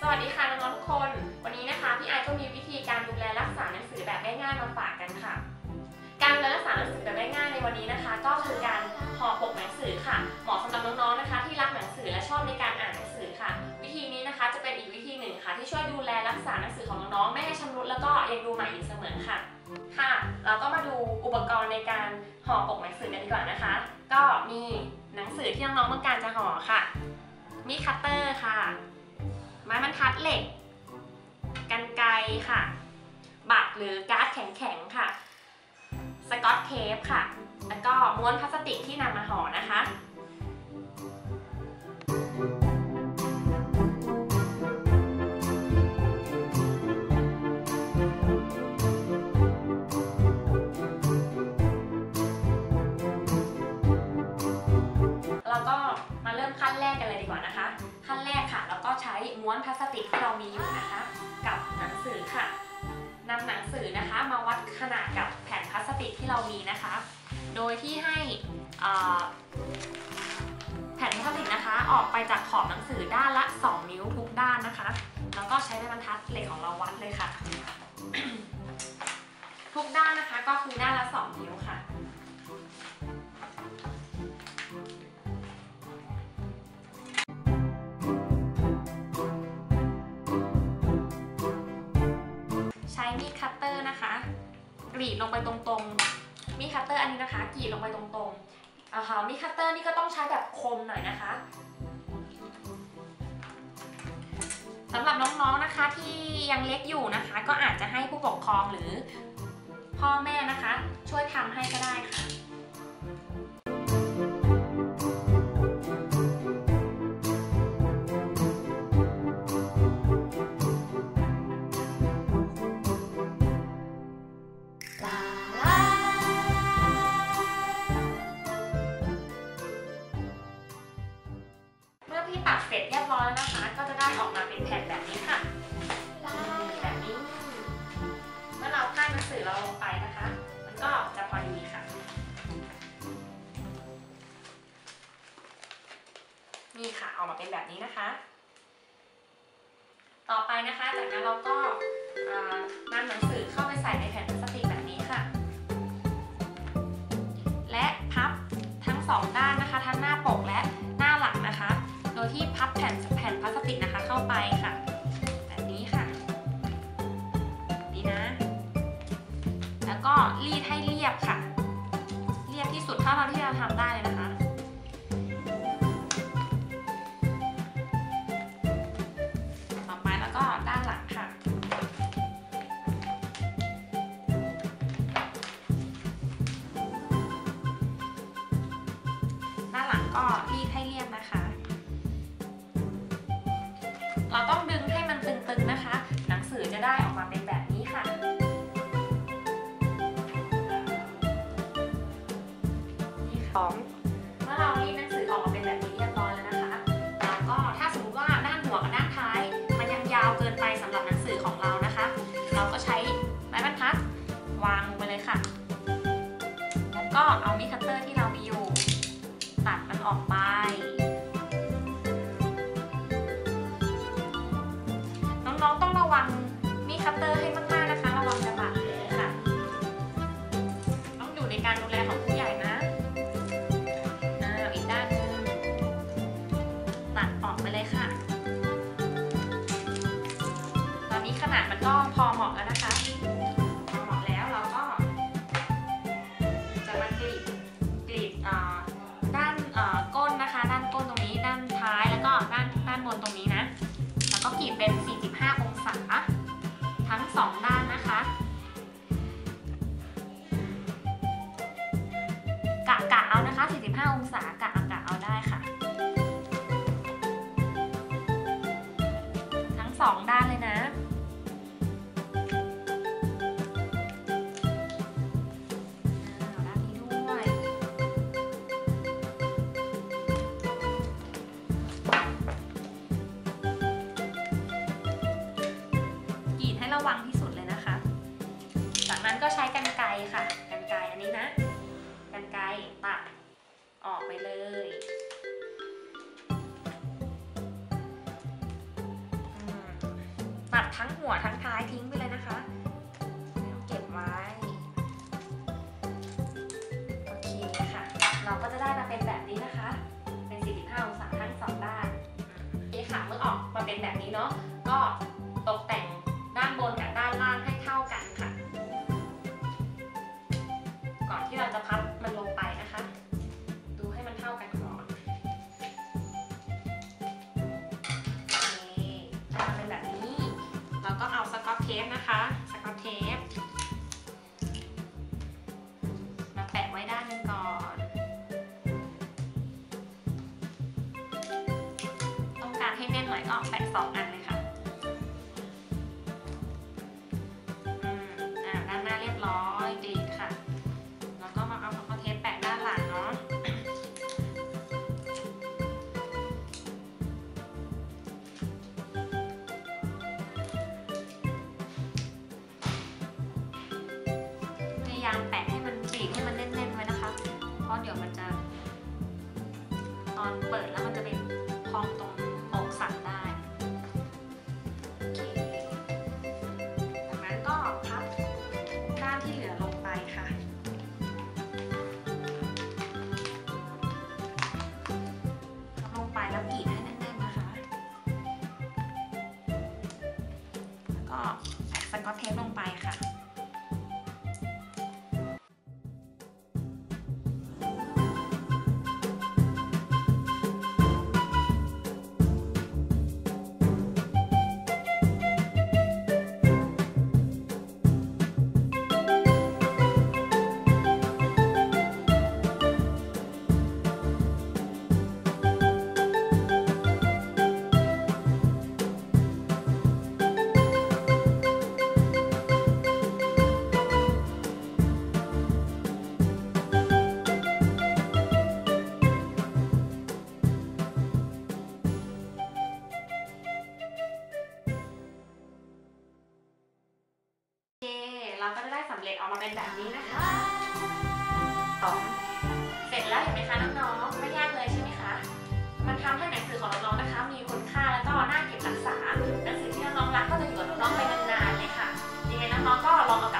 สวัสดีค่ะน้องๆทุกคน วันนี้นะคะพี่ไอก็มีวิธีการดูแลรักษาหนังสือแบบง่ายๆมาฝากกันค่ะ การดูแลรักษาหนังสือแบบง่ายๆในวันนี้นะคะ ก็คือการห่อปกหนังสือค่ะ เหมาะสำหรับน้องๆนะคะ ที่รักหนังสือและชอบในการอ่านหนังสือค่ะ วิธีนี้นะคะจะเป็นอีกวิธีหนึ่งค่ะ ที่ช่วยดูแลรักษาหนังสือของน้องๆไม่ให้ชำรุดแล้วก็ยังดูใหม่อยู่เสมอค่ะ ค่ะ เราก็มาดูอุปกรณ์ในการห่อปกหนังสือกันดีกว่านะคะ ก็มีหนังสือที่น้องๆต้องการจะห่อค่ะ มีคัตเตอร์ค่ะ ไม้บรรทัดเหล็ก กันไกรค่ะ บัตรหรือการ์ดแข็งๆค่ะ สกอตเทปค่ะ แล้วก็ม้วนพลาสติกที่นำมาห่อนะคะ มาเริ่มขั้นแรกกันเลยดีกว่านะคะ ขั้นแรกค่ะเราก็ใช้ม้วนพลาสติกที่เรามีอยู่นะคะ กับหนังสือค่ะนำหนังสือนะคะ มาวัดขนาดกับแผ่นพลาสติกที่เรามีนะคะ โดยที่ให้แผ่นพลาสติกนะคะ ออกไปจากขอบหนังสือด้านละ 2 นิ้วทุกด้านนะคะ แล้วก็ใช้ไม้บรรทัดเหล็กของเราวัดเลยค่ะ ทุกด้านนะคะก็คือด้านละ 2 นิ้วค่ะ รีดลงไปตรงๆ มีคัตเตอร์อันนี้นะคะกรีดลงไปตรงๆอ่าฮะมีคัตเตอร์นี่ก็ต้องใช้แบบคมหน่อยนะคะสำหรับน้องๆนะคะที่ยังเล็กอยู่นะคะ ก็อาจจะให้ผู้ปกครองหรือพ่อแม่นะคะ ช่วยทำให้ก็ได้ค่ะ เสร็จเรียบร้อยแล้วนะคะ ก็จะได้ออกมาเป็นแผ่นแบบนี้ค่ะ แบบนี้ เมื่อเราคาดหนังสือเราลงไปนะคะ มันก็จะพอดีค่ะ นี่ค่ะออกมาเป็นแบบนี้นะคะ ต่อไปนะคะ จากนั้นเราก็อ่านำหนังสือเข้าไปใส่ในแผ่นพลาสติกแบบนี้ค่ะ และพับทั้งสองด้านนะคะ ทั้งหน้าปก ให้เรียบค่ะ เรียบที่สุดเท่าที่เราทำได้เลยนะ นี่ค่ะเมื่อเรารีดหนังสือออกมาเป็นแบบนี้เรียบร้อยแล้วนะคะแล้วก็ถ้าสมมติว่าด้านหัวกับด้านท้าย มันยังยาวเกินไปสำหรับหนังสือของเรานะคะ เราก็ใช้ไม้บรรทัดวางลงไปเลยค่ะ แล้วก็เอามีคัตเตอร์ที่เรามีอยู่ตัดมันออกไปน้องๆต้องระวังมีคัตเตอร์ให้มากๆนะคะ ระวังจะบาดค่ะ ต้องอยู่ในการดูแลของ 2 ด้านนะคะกะกะเอานะคะ 45 องศา ออกไปเลยตัดทั้งหัวทั้งท้ายทิ้งไปเลยนะคะไม่ต้องเก็บไว้ โอเคค่ะ เราก็จะได้มาเป็นแบบนี้นะคะ เป็น 45 องศาทั้งสองด้านโอเคค่ะเมื่อออกมาเป็นแบบนี้เนาะ ก็ตกแต่งด้านบนกับด้านล่างให้เท่ากันค่ะ ก่อนที่เราจะพับมันลงไป ปนะคะสกอตเทปมาแปะไว้ด้านนึงก่อนต้องการให้แน่นหน่อยก็แปะสองอันเลย ยายามแปะให้มันบีบให้มันแน่นๆไว้นะคะ เพราะเดี๋ยวมันจะ ตอนเปิดแล้วมันจะเป็นพองตรงอกสันได้โอเคจากนั้นก็พับด้านที่เหลือลงไปค่ะ ก็จะได้สำเร็จออกมาเป็นแบบนี้นะคะสองเสร็จแล้วเห็นไหมคะน้องๆไม่ยากเลยใช่ไหมคะ มันทำให้หนังสือของน้องๆนะคะ มีคุณค่าแล้วก็น่าเก็บรักษาหนังสือที่น้องๆรักก็จะอยู่กับน้องๆไปนานๆเลยค่ะยังไงน้องๆก็ลองเอากลับ